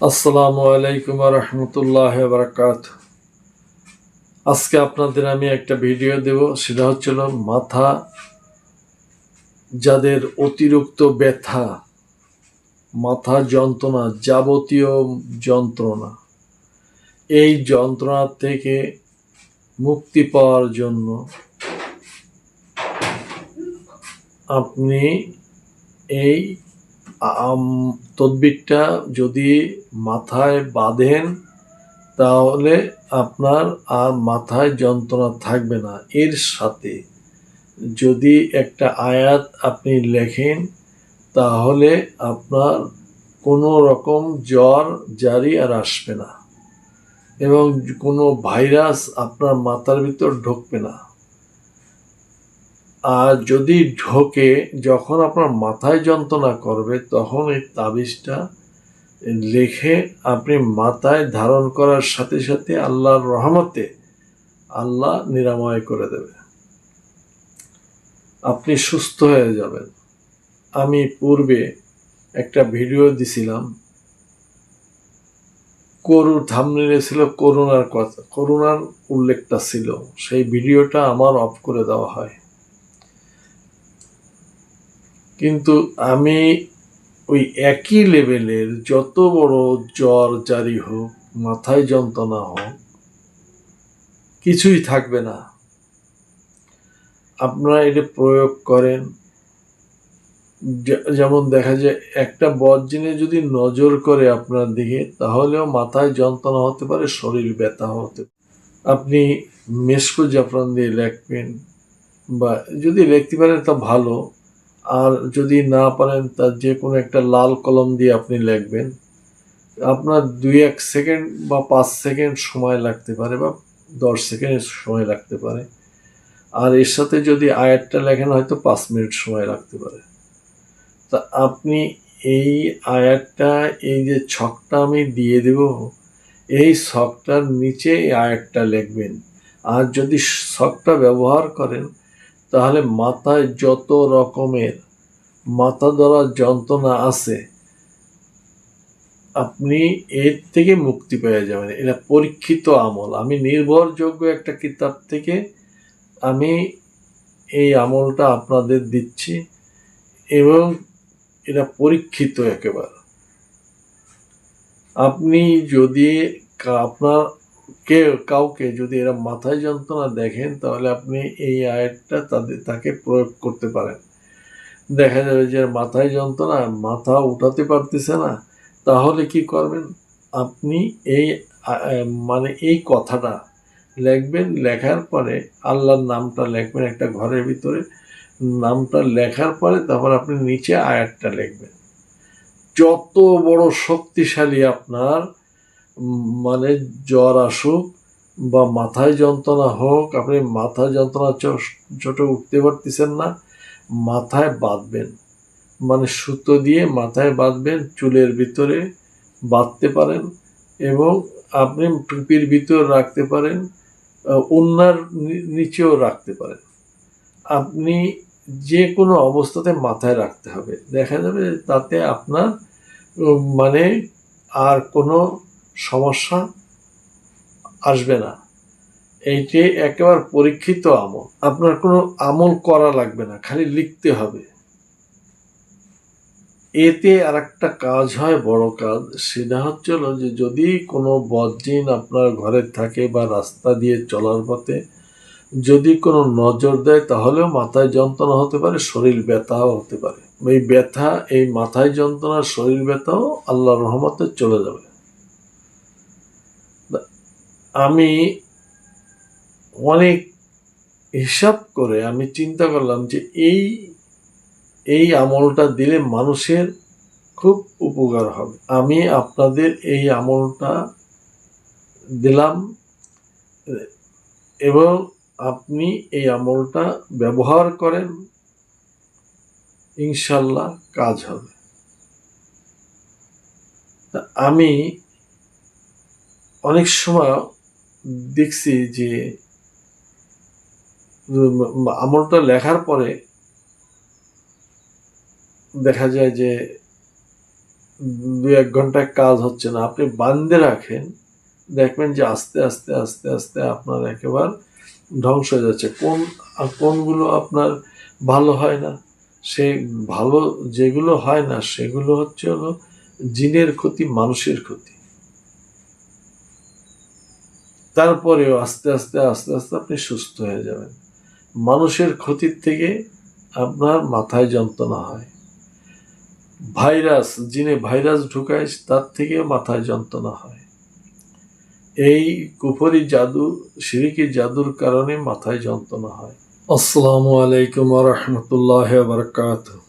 আসসালামু আলাইকুম রহমতুল্লাহ বারাকাত আজকে আপনাদের আমি একটা ভিডিও দেব, সেটা হচ্ছিল মাথা যাদের অতিরিক্ত ব্যথা, মাথা যন্ত্রণা যাবতীয় যন্ত্রণা। এই যন্ত্রণা থেকে মুক্তি পাওয়ার জন্য আপনি এই তদবিরটা যদি মাথায় বাঁধেন, তাহলে আপনার আর মাথায় যন্ত্রণা থাকবে না। এর সাথে যদি একটা আয়াত আপনি লেখেন, তাহলে আপনার কোনো রকম জ্বর জারি আর আসবে না এবং কোনো ভাইরাস আপনার মাথার ভিতর ঢুকবে না। আর যদি ঢোকে, যখন আপনার মাথায় যন্ত্রণা করবে, তখন এই তাবিজটা লিখে আপনি মাথায় ধারণ করার সাথে সাথে আল্লাহর রহমতে আল্লাহ নিরাময় করে দেবে। আপনি সুস্থ হয়ে যাবেন। আমি পূর্বে একটা ভিডিও দিছিলাম। করু থামনিলে ছিল করুণার কথা, করুণার উল্লেখটা ছিল। সেই ভিডিওটা আমার অফ করে দেওয়া হয়। কিন্তু আমি ওই একই লেভেলের যত বড় জ্বর, জারি হোক, মাথায় যন্ত্রণা হোক, কিছুই থাকবে না। আপনারা এটা প্রয়োগ করেন। যেমন দেখা যায়, একটা বজ্জিনে যদি নজর করে আপনার দিকে, তাহলেও মাথায় যন্ত্রণা হতে পারে, শরীর ব্যথা হতে। আপনি মেসকো জাফরান দিয়ে লেখবেন, বা যদি লিখতে পারেন, তা ভালো। আর যদি না পারেন তার যে কোনো একটা লাল কলম দিয়ে আপনি লিখবেন। আপনার দুই এক সেকেন্ড বা পাঁচ সেকেন্ড সময় লাগতে পারে বা দশ সেকেন্ড সময় লাগতে পারে। আর এর সাথে যদি আয়াতটা লেখেন, হয়তো পাঁচ মিনিট সময় লাগতে পারে। তা আপনি এই আয়াতটা, এই যে ছকটা আমি দিয়ে দেব, এই ছকটার নিচে আয়াতটা লিখবেন। আর যদি ছকটা ব্যবহার করেন তাহলে মাথায় যত রকমের মাথা ধরা যন্ত্রণা আছে, আপনি এর থেকে মুক্তি পেয়ে যাবেন। এটা পরীক্ষিত আমল। আমি নির্ভরযোগ্য একটা কিতাব থেকে আমি এই আমলটা আপনাদের দিচ্ছি এবং এটা পরীক্ষিত একেবারে। আপনি যদি আপনার কেউ কাউকে যদি এরা মাথায় যন্ত্রণা দেখেন, তাহলে আপনি এই আয়াতটা তাদের, তাকে প্রয়োগ করতে পারেন। দেখা যাবে যে মাথায় যন্ত্রণা, মাথা উঠাতে পারতেছে না, তাহলে কি করবেন? আপনি এই মানে এই কথাটা লিখবেন, লেখার পরে আল্লাহর নামটা লেখবেন একটা ঘরের ভিতরে, নামটা লেখার পরে তারপর আপনি নিচে আয়াতটা লিখবেন। যত বড় শক্তিশালী আপনার মানে জ্বর আসুক বা মাথায় যন্ত্রণা হোক, আপনি মাথা যন্ত্রণা চ- উঠতে পারতেছেন না, মাথায় বাঁধবেন। মানে সুতো দিয়ে মাথায় বাঁধবেন, চুলের ভিতরে বাঁধতে পারেন এবং আপনি টুপির ভিতর রাখতে পারেন ওড়নার নিচেও রাখতে পারেন। আপনি যে কোনো অবস্থাতে মাথায় রাখতে হবে। দেখা যাবে তাতে আপনার মানে আর কোনো সমস্যা আসবে না। এইটি একেবারে পরীক্ষিত আমল। আপনার কোনো আমল করা লাগবে না, খালি লিখতে হবে। এতে আর একটা কাজ হয়, বড় কাজ, সেটা হচ্ছে হলো যে যদি কোনো বজ্জিন আপনার ঘরে থাকে বা রাস্তা দিয়ে চলার পথে যদি কোনো নজর দেয়, তাহলেও মাথায় যন্ত্রণা হতে পারে, শরীর ব্যথাও হতে পারে। এই ব্যথা, এই মাথায় যন্ত্রণা শরীর ব্যথাও আল্লাহর রহমতে চলে যাবে। আমি অনেক হিসাব করে আমি চিন্তা করলাম যে এই এই আমলটা দিলে মানুষের খুব উপকার হবে। আমি আপনাদের এই আমলটা দিলাম এবং আপনি এই আমলটা ব্যবহার করেন, ইনশাল্লাহ কাজ হবে। আমি অনেক সময় দেখছি যে আমলটা লেখার পরে দেখা যায় যে দু এক ঘন্টায় কাজ হচ্ছে না। আপনি বান্ধে রাখেন, দেখবেন যে আস্তে আস্তে আস্তে আস্তে আপনার একেবারে ধ্বংস হয়ে যাচ্ছে। কোন কোনগুলো আপনার ভালো হয় না, সে ভালো যেগুলো হয় না, সেগুলো হচ্ছে হলো জিনের ক্ষতি, মানুষের ক্ষতি। তারপরেও আস্তে আস্তে আস্তে আস্তে আপনি সুস্থ হয়ে যাবেন। মানুষের ক্ষতির থেকে আপনার মাথায় যন্ত্রণা হয়। ভাইরাস, যিনি ভাইরাস ঢুকায় তার থেকে মাথায় যন্ত্রণা হয়। এই কুফরি জাদু, সিরিকি জাদুর কারণে মাথায় যন্ত্রণা হয়। আসসালামু আলাইকুম রহমতুল্লাহ বারকাতুহ।